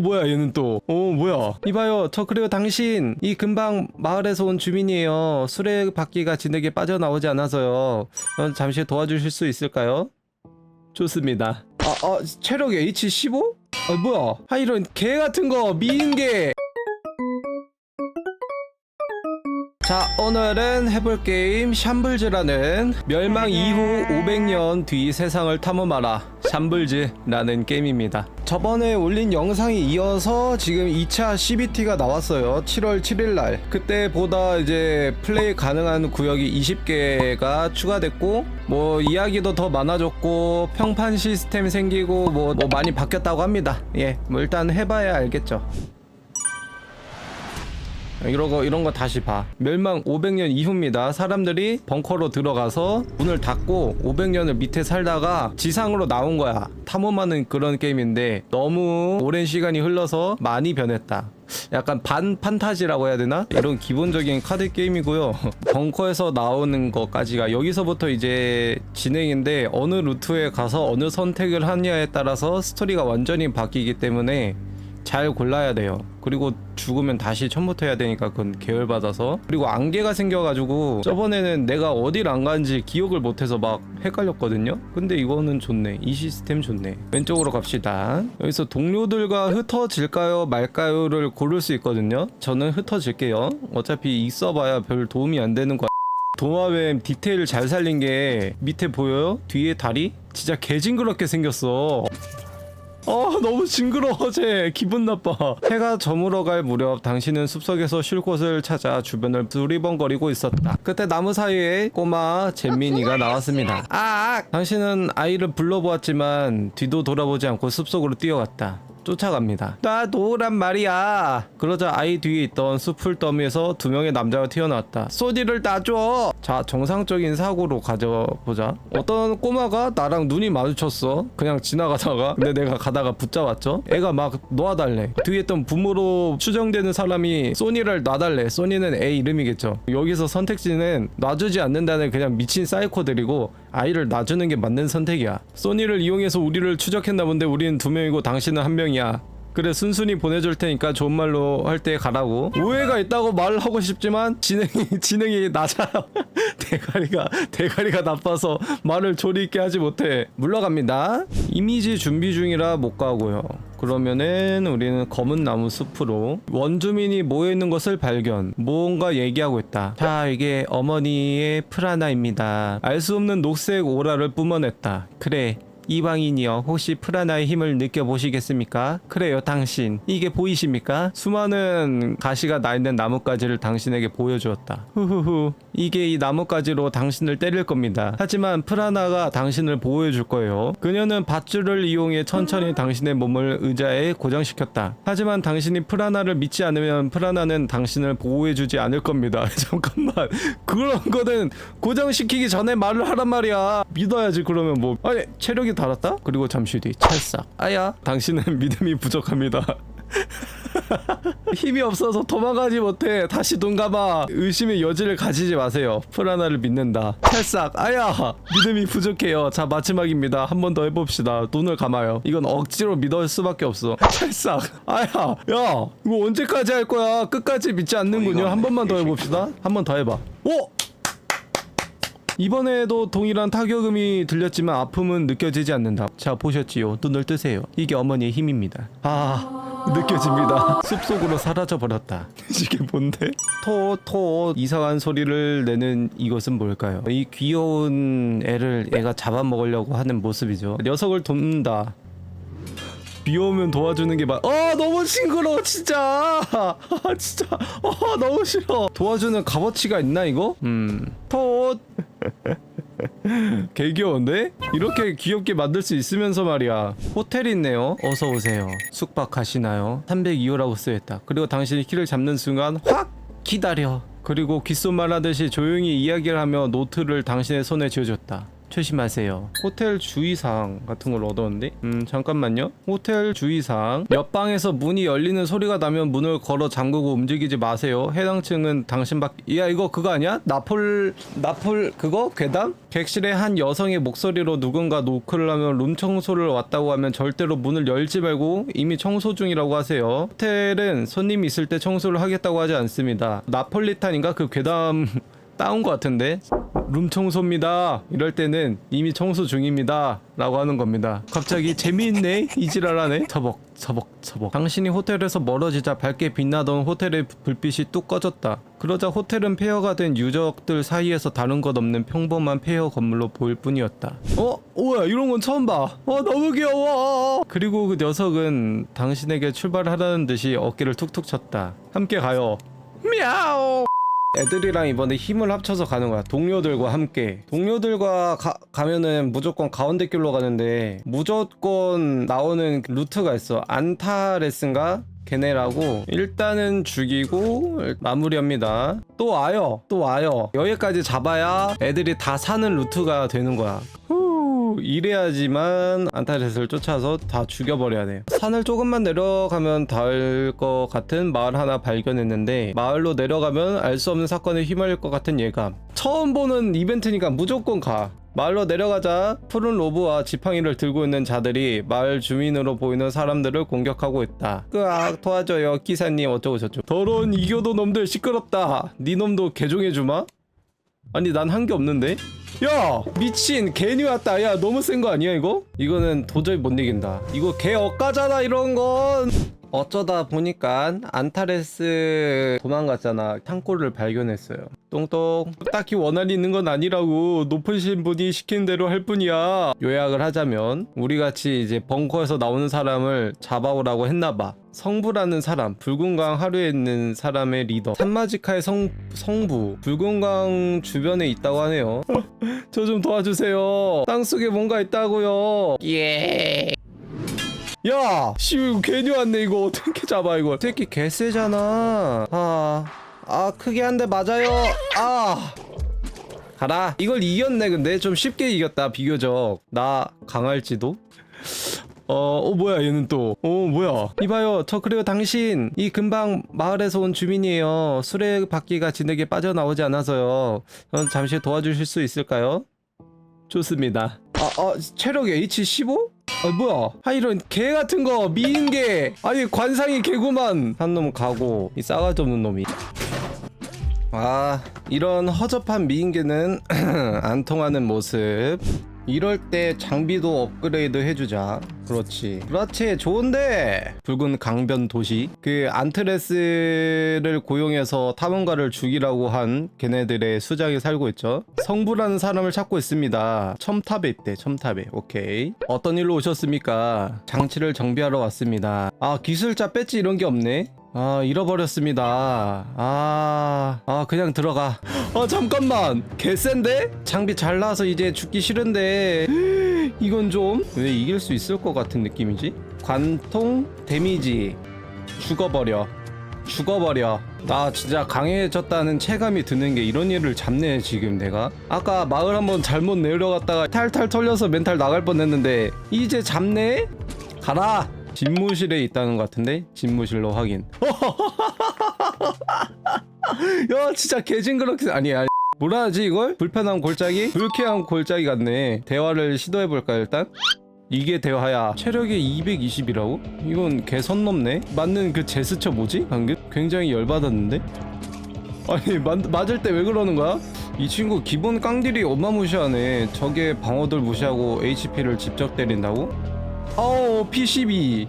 뭐야 얘는 또. 어 뭐야. 이봐요. 저 그리고 당신 이 근방 마을에서 온 주민이에요. 수레바퀴가 진흙에 빠져나오지 않아서요. 어, 잠시 도와주실 수 있을까요? 좋습니다. 아, 아 체력 H15? 아 뭐야? 아 이런 개 같은 거 미인 개. 자 오늘은 해볼 게임 샴블즈라는 멸망 이후 500년 뒤 세상을 탐험하라 샴블즈라는 게임입니다. 저번에 올린 영상이 이어서 지금 2차 CBT가 나왔어요. 7월 7일 날. 그때보다 이제 플레이 가능한 구역이 20개가 추가됐고 뭐 이야기도 더 많아졌고 평판 시스템 생기고 뭐, 뭐 많이 바뀌었다고 합니다. 예 뭐 일단 해 봐야 알겠죠 이런 거 이런 거 다시 봐. 멸망 500년 이후입니다. 사람들이 벙커로 들어가서 문을 닫고 500년을 밑에 살다가 지상으로 나온 거야. 탐험하는 그런 게임인데 너무 오랜 시간이 흘러서 많이 변했다. 약간 반 판타지라고 해야 되나? 이런 기본적인 카드 게임이고요. 벙커에서 나오는 것까지가 여기서부터 이제 진행인데 어느 루트에 가서 어느 선택을 하냐에 따라서 스토리가 완전히 바뀌기 때문에 잘 골라야 돼요. 그리고 죽으면 다시 처음부터 해야 되니까 그건 계열 받아서. 그리고 안개가 생겨가지고 저번에는 내가 어딜 안 간지 기억을 못해서 막 헷갈렸거든요. 근데 이거는 좋네. 이 시스템 좋네. 왼쪽으로 갑시다. 여기서 동료들과 흩어질까요 말까요를 고를 수 있거든요. 저는 흩어질게요. 어차피 있어봐야 별 도움이 안 되는 거. 도마뱀 디테일 잘 살린 게 밑에 보여요? 뒤에 다리? 진짜 개징그럽게 생겼어 어 너무 징그러워 쟤. 기분 나빠. 해가 저물어 갈 무렵 당신은 숲속에서 쉴 곳을 찾아 주변을 두리번거리고 있었다. 그때 나무 사이에 꼬마 잼민이가 나왔습니다. 아 당신은 아이를 불러보았지만 뒤도 돌아보지 않고 숲속으로 뛰어갔다 쫓아갑니다. 나 노란 말이야. 그러자 아이 뒤에 있던 숲풀 더미에서 두 명의 남자가 튀어나왔다. 소디를 놔줘. 자 정상적인 사고로 가져보자. 어떤 꼬마가 나랑 눈이 마주쳤어. 그냥 지나가다가 근데 내가 가다가 붙잡았죠. 애가 막 놓아달래. 뒤에 있던 부모로 추정되는 사람이 소니를 놔달래. 소니는 애 이름이겠죠. 여기서 선택지는 놔주지 않는다는 그냥 미친 사이코들이고 아이를 놔주는 게 맞는 선택이야. 소니를 이용해서 우리를 추적했나 본데 우리는 두 명이고 당신은 한 명이야. 그래 순순히 보내줄 테니까 좋은 말로 할 때 가라고. 오해가 있다고 말하고 싶지만 진행이 진행이 낮아요. 대가리가 대가리가 나빠서 말을 조리 있게 하지 못해. 물러갑니다. 이미지 준비 중이라 못 가고요 그러면은 우리는 검은 나무 숲으로 원주민이 모여 있는 것을 발견 무언가 얘기하고 있다. 자 이게 어머니의 프라나입니다. 알 수 없는 녹색 오라를 뿜어냈다. 그래 이방인이여 혹시 프라나의 힘을 느껴보시겠습니까? 그래요 당신. 이게 보이십니까? 수많은 가시가 나 있는 나뭇가지를 당신에게 보여주었다. 후후후. 이게 이 나뭇가지로 당신을 때릴 겁니다. 하지만 프라나가 당신을 보호해줄 거예요. 그녀는 밧줄을 이용해 천천히 당신의 몸을 의자에 고정시켰다. 하지만 당신이 프라나를 믿지 않으면 프라나는 당신을 보호해주지 않을 겁니다. 잠깐만. 그런 거는 고정시키기 전에 말을 하란 말이야. 믿어야지 그러면 뭐. 아니 체력이 달았다? 그리고 잠시 뒤 찰싹. 아야. 당신은 믿음이 부족합니다. 힘이 없어서 도망가지 못해. 다시 눈 감아. 의심의 여지를 가지지 마세요. 프라나를 믿는다. 찰싹. 아야. 믿음이 부족해요. 자 마지막입니다. 한 번 더 해봅시다. 눈을 감아요. 이건 억지로 믿을 수밖에 없어. 찰싹. 아야. 야 이거 언제까지 할 거야? 끝까지 믿지 않는군요. 한 번만 더 해봅시다. 한 번 더 해봐. 오 이번에도 동일한 타격음이 들렸지만 아픔은 느껴지지 않는다. 자 보셨지요? 눈을 뜨세요. 이게 어머니의 힘입니다. 아 느껴집니다. 숲속으로 사라져 버렸다. 이게 뭔데? 토 토 이상한 소리를 내는 이것은 뭘까요? 이 귀여운 애를 애가 잡아먹으려고 하는 모습이죠. 녀석을 돕는다. 비 오면 도와주는 게 맞. 아 너무 징그러워 진짜. 아, 진짜. 아 너무 싫어. 도와주는 값어치가 있나 이거? 음. 톳. 개 귀여운데? 이렇게 귀엽게 만들 수 있으면서 말이야. 호텔 있네요. 어서 오세요. 숙박하시나요? 302호라고 쓰였다. 그리고 당신이 키를 잡는 순간 확 기다려. 그리고 귓속말 하듯이 조용히 이야기를 하며 노트를 당신의 손에 쥐어줬다. 조심하세요. 호텔 주의사항 같은 걸 얻었는데? 음, 잠깐만요. 호텔 주의사항. 옆방에서 문이 열리는 소리가 나면 문을 걸어 잠그고 움직이지 마세요. 해당 층은 당신 밖, 야, 이거 그거 아니야? 나폴, 나폴, 그거? 괴담? 객실에 한 여성의 목소리로 누군가 노크를 하면 룸 청소를 왔다고 하면 절대로 문을 열지 말고 이미 청소 중이라고 하세요. 호텔은 손님이 있을 때 청소를 하겠다고 하지 않습니다. 나폴리탄인가? 그 괴담 따온 것 같은데? 룸 청소입니다. 이럴 때는 이미 청소 중입니다. 라고 하는 겁니다. 갑자기 재미있네? 이지랄하네? 처벅, 처벅, 처벅. 당신이 호텔에서 멀어지자 밝게 빛나던 호텔의 불빛이 뚝 꺼졌다. 그러자 호텔은 폐허가 된 유적들 사이에서 다른 것 없는 평범한 폐허 건물로 보일 뿐이었다. 어? 오야 이런 건 처음 봐. 어 너무 귀여워. 그리고 그 녀석은 당신에게 출발하라는 듯이 어깨를 툭툭 쳤다. 함께 가요. 미야오. 애들이랑 이번에 힘을 합쳐서 가는 거야. 동료들과 함께. 동료들과 가, 가면은 무조건 가운데 길로 가는데 무조건 나오는 루트가 있어. 안타레스인가? 걔네라고 일단은 죽이고 마무리합니다. 또 와요. 또 와요. 여기까지 잡아야 애들이 다 사는 루트가 되는 거야. 후, 이래야지만 안타레스를 쫓아서 다 죽여버려야 돼요. 산을 조금만 내려가면 닿을 것 같은 마을 하나 발견했는데 마을로 내려가면 알 수 없는 사건에 휘말릴 것 같은 예감. 처음 보는 이벤트니까 무조건 가. 마을로 내려가자 푸른 로브와 지팡이를 들고 있는 자들이 마을 주민으로 보이는 사람들을 공격하고 있다. 으악 도와줘요 기사님 어쩌고 저쩌고. 더러운 이교도 놈들 시끄럽다. 네 놈도 개종해주마? 아니 난 한 게 없는데? 야! 미친! 개니 왔다. 야 너무 센 거 아니야 이거? 이거는 도저히 못 이긴다. 이거 개 억까잖아 이런 건 어쩌다 보니까 안타레스 도망갔잖아. 창고를 발견했어요. 똥똥. 딱히 원한이 있는 건 아니라고 높으신 분이 시킨 대로 할 뿐이야. 요약을 하자면 우리같이 이제 벙커에서 나오는 사람을 잡아오라고 했나봐. 성부라는 사람 붉은강 하루에 있는 사람의 리더. 산마지카의 성, 성부. 붉은강 주변에 있다고 하네요. 저 좀 도와주세요. 땅속에 뭔가 있다고요. 예 야! 씨 이거 괜히 왔네 이거. 어떻게 잡아 이걸? 새끼 개쎄잖아. 아... 아 크게 한 대 맞아요. 아. 가라. 이걸 이겼네 근데. 좀 쉽게 이겼다 비교적. 나 강할지도? 어, 어 뭐야 얘는 또. 어 뭐야. 이봐요 저 그리고 당신. 이 근방 마을에서 온 주민이에요. 수레바퀴가 진에게 빠져나오지 않아서요. 어, 잠시 도와주실 수 있을까요? 좋습니다. 아, 아 체력 H15? 아 뭐야? 아 이런 개 같은 거 미인 개. 아니 관상이 개구만. 한 놈 가고 이 싸가지 없는 놈이. 아 이런 허접한 미인개는 안 통하는 모습 이럴 때 장비도 업그레이드 해주자. 그렇지. 그렇지. 좋은데! 붉은 강변 도시. 그 안트레스를 고용해서 탐험가를 죽이라고 한 걔네들의 수장이 살고 있죠. 성부라는 사람을 찾고 있습니다. 첨탑에 있대 첨탑에. 오케이. 어떤 일로 오셨습니까? 장치를 정비하러 왔습니다. 아 기술자 배지 이런 게 없네 아 잃어버렸습니다. 아, 아 그냥 들어가. 아 잠깐만. 개센데? 장비 잘 나와서 이제 죽기 싫은데. 이건 좀 왜 이길 수 있을 것 같은 느낌이지? 관통 데미지. 죽어버려. 죽어버려. 나 진짜 강해졌다는 체감이 드는 게 이런 일을 잡네 지금 내가. 아까 마을 한번 잘못 내려갔다가 탈탈 털려서 멘탈 나갈 뻔했는데 이제 잡네? 가라 집무실에 있다는 것 같은데 집무실로 확인 야 진짜 개징그럽게 아니 아니 뭐라 하지 이걸? 불편한 골짜기? 불쾌한 골짜기 같네 대화를 시도해볼까 일단? 이게 대화야 체력이 220이라고? 이건 개선 넘네 맞는 그 제스처 뭐지? 방금? 굉장히 열받았는데? 아니 맞, 맞을 때 왜 그러는 거야? 이 친구 기본 깡딜이 어마무시하네 적의 방어들 무시하고 HP를 직접 때린다고? 아우 P12.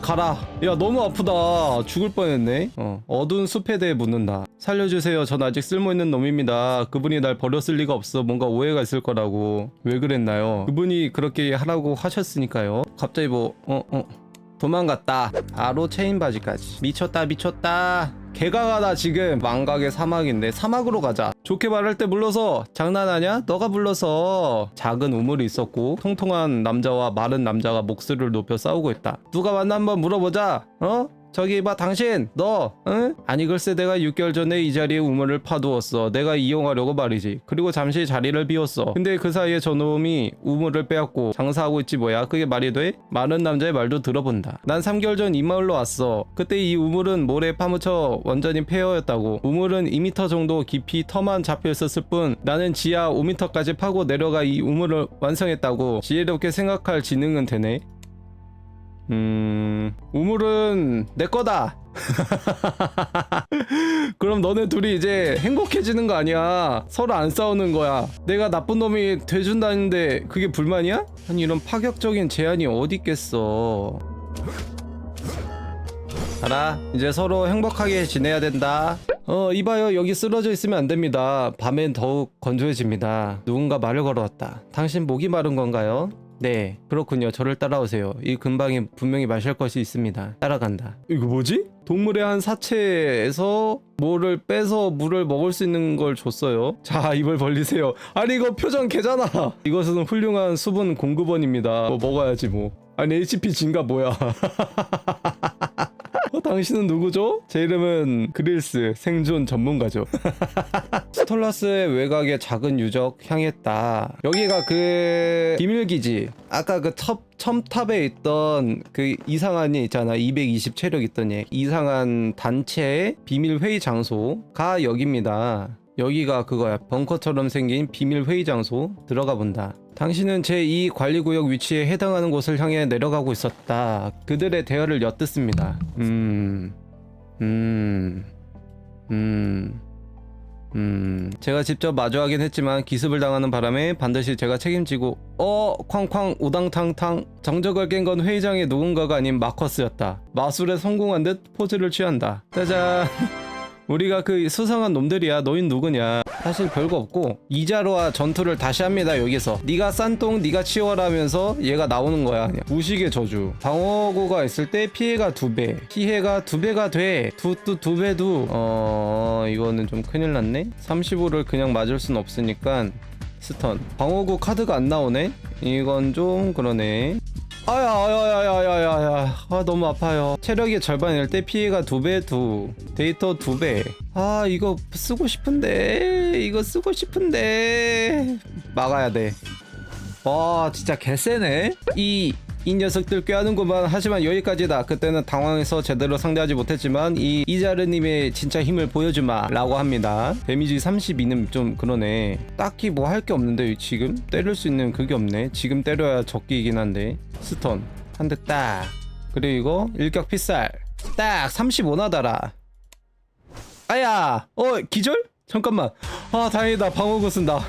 가라. 야 너무 아프다. 죽을 뻔했네. 어. 어두운 숲에 대해 묻는다. 살려주세요. 전 아직 쓸모있는 놈입니다. 그분이 날 버렸을 리가 없어. 뭔가 오해가 있을 거라고. 왜 그랬나요? 그분이 그렇게 하라고 하셨으니까요. 갑자기 뭐 어 어. 도망갔다. 바로 체인 바지까지. 미쳤다 미쳤다. 개가 가다 지금. 망각의 사막인데 사막으로 가자. 좋게 말할 때 불러서. 장난하냐? 너가 불러서. 작은 우물이 있었고 통통한 남자와 마른 남자가 목소리를 높여 싸우고 있다. 누가 왔나 한번 물어보자. 어? 저기 봐 당신 너 응? 아니 글쎄 내가 6개월 전에 이 자리에 우물을 파두었어. 내가 이용하려고 말이지. 그리고 잠시 자리를 비웠어. 근데 그 사이에 저놈이 우물을 빼앗고 장사하고 있지 뭐야? 그게 말이 돼? 많은 남자의 말도 들어본다. 난 3개월 전 이 마을로 왔어. 그때 이 우물은 모래에 파묻혀 완전히 폐허였다고. 우물은 2m 정도 깊이 터만 잡혀 있었을 뿐 나는 지하 5m까지 파고 내려가 이 우물을 완성했다고 지혜롭게 생각할 지능은 되네 음 우물은 내 거다. 그럼 너네 둘이 이제 행복해지는 거 아니야? 서로 안 싸우는 거야. 내가 나쁜 놈이 돼준다는데 그게 불만이야? 아니 이런 파격적인 제안이 어디 있겠어. 알아 이제 서로 행복하게 지내야 된다. 어 이봐요. 여기 쓰러져 있으면 안 됩니다. 밤엔 더욱 건조해집니다. 누군가 말을 걸어왔다. 당신 목이 마른 건가요? 네 그렇군요. 저를 따라오세요. 이 근방에 분명히 마실 것이 있습니다. 따라간다. 이거 뭐지? 동물의 한 사체에서 뭐를 빼서 물을 먹을 수 있는 걸 줬어요. 자 입을 벌리세요. 아니 이거 표정 개잖아. 이것은 훌륭한 수분 공급원입니다. 뭐 먹어야지 뭐. 아니 HP 진가 뭐야 어, 당신은 누구죠? 제 이름은 그릴스 생존 전문가죠. 스톨라스의 외곽에 작은 유적 향했다. 여기가 그 비밀기지. 아까 그 첩, 첨탑에 있던 그 이상한이 있잖아. 220 체력 있던 얘. 이상한 단체의 비밀 회의 장소가 여기입니다. 여기가 그거야. 벙커처럼 생긴 비밀 회의 장소 들어가 본다. 당신은 제2 관리구역 위치에 해당하는 곳을 향해 내려가고 있었다. 그들의 대화를 엿듣습니다. 음, 음, 음, 음. 제가 직접 마주하긴 했지만 기습을 당하는 바람에 반드시 제가 책임지고 어 쾅쾅 우당탕탕 정적을 깬 건 회의장의 누군가가 아닌 마커스였다. 마술에 성공한 듯 포즈를 취한다. 짜잔. 우리가 그 수상한 놈들이야. 너흰 누구냐? 사실 별거 없고 이자로와 전투를 다시 합니다. 여기서 네가 싼똥 네가 치워라면서 얘가 나오는 거야. 그냥. 무식의 저주. 방어구가 있을 때 피해가 두 배, 피해가 두 배가 돼. 두두 두 배도 어 이거는 좀 큰일 났네. 35를 그냥 맞을 순 없으니까 스턴. 방어구 카드가 안 나오네. 이건 좀 그러네. 아야 아야야야야야 아 너무 아파요. 체력이 절반일 때 피해가 두배 두. 데이터 두배아 이거 쓰고 싶은데. 이거 쓰고 싶은데. 막아야 돼와 진짜 개쎄네. 이 이 녀석들 꾀하는구만. 하지만 여기까지다. 그때는 당황해서 제대로 상대하지 못했지만 이 이자르님의 진짜 힘을 보여주마 라고 합니다. 데미지 32는 좀 그러네. 딱히 뭐 할 게 없는데 지금? 때릴 수 있는 그게 없네. 지금 때려야 적기이긴 한데. 스턴. 한 대 딱. 그리고 일격 피살. 딱 35나다라. 아야! 어 기절? 잠깐만. 아 다행이다. 방어구 쓴다.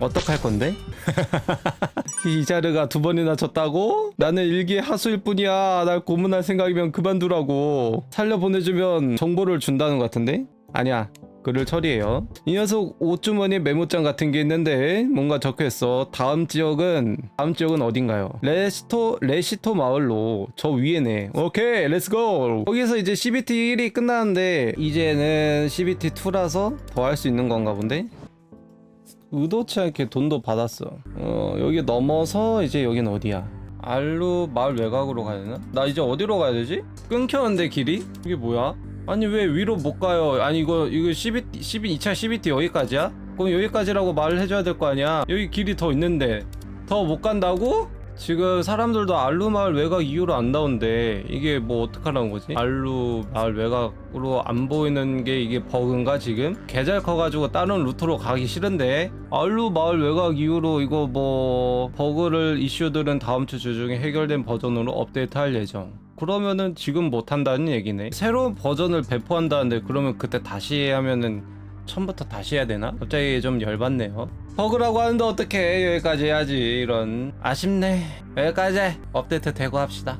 어떡할 건데? 이자르가 두 번이나 졌다고? 나는 일기 하수일 뿐이야. 날 고문할 생각이면 그만두라고. 살려 보내주면 정보를 준다는 것 같은데? 아니야. 글을 처리해요. 이 녀석 옷주머니에 메모장 같은 게 있는데 뭔가 적혀있어. 다음 지역은 다음 지역은 어딘가요? 레스토 레시토 마을로 저 위에네. 오케이, 렛츠고. 거기서 이제 CBT 1이 끝나는데 이제는 CBT 2라서 더 할 수 있는 건가 본데? 의도치 않게 돈도 받았어. 어, 여기 넘어서 이제 여긴 어디야? 알루 마을 외곽으로 가야 되나? 나 이제 어디로 가야 되지? 끊겼는데 길이? 이게 뭐야? 아니 왜 위로 못 가요? 아니 이거 이거 CBT 12 2차 CBT 여기까지야? 그럼 여기까지라고 말을 해줘야 될 거 아니야? 여기 길이 더 있는데 더 못 간다고? 지금 사람들도 알루 마을 외곽 이후로 안 나온대 이게 뭐 어떡하라는 거지? 알루 마을 외곽으로 안 보이는 게 이게 버그인가 지금? 개잘 커가지고 다른 루트로 가기 싫은데 알루 마을 외곽 이후로 이거 뭐 버그를 이슈들은 다음 주 주중에 해결된 버전으로 업데이트 할 예정 그러면은 지금 못 한다는 얘기네 새로운 버전을 배포한다는데 그러면 그때 다시 하면은 처음부터 다시 해야 되나? 갑자기 좀 열받네요. 버그라고 하는데 어떡해. 여기까지 해야지. 이런. 아쉽네. 여기까지 업데이트 되고 합시다.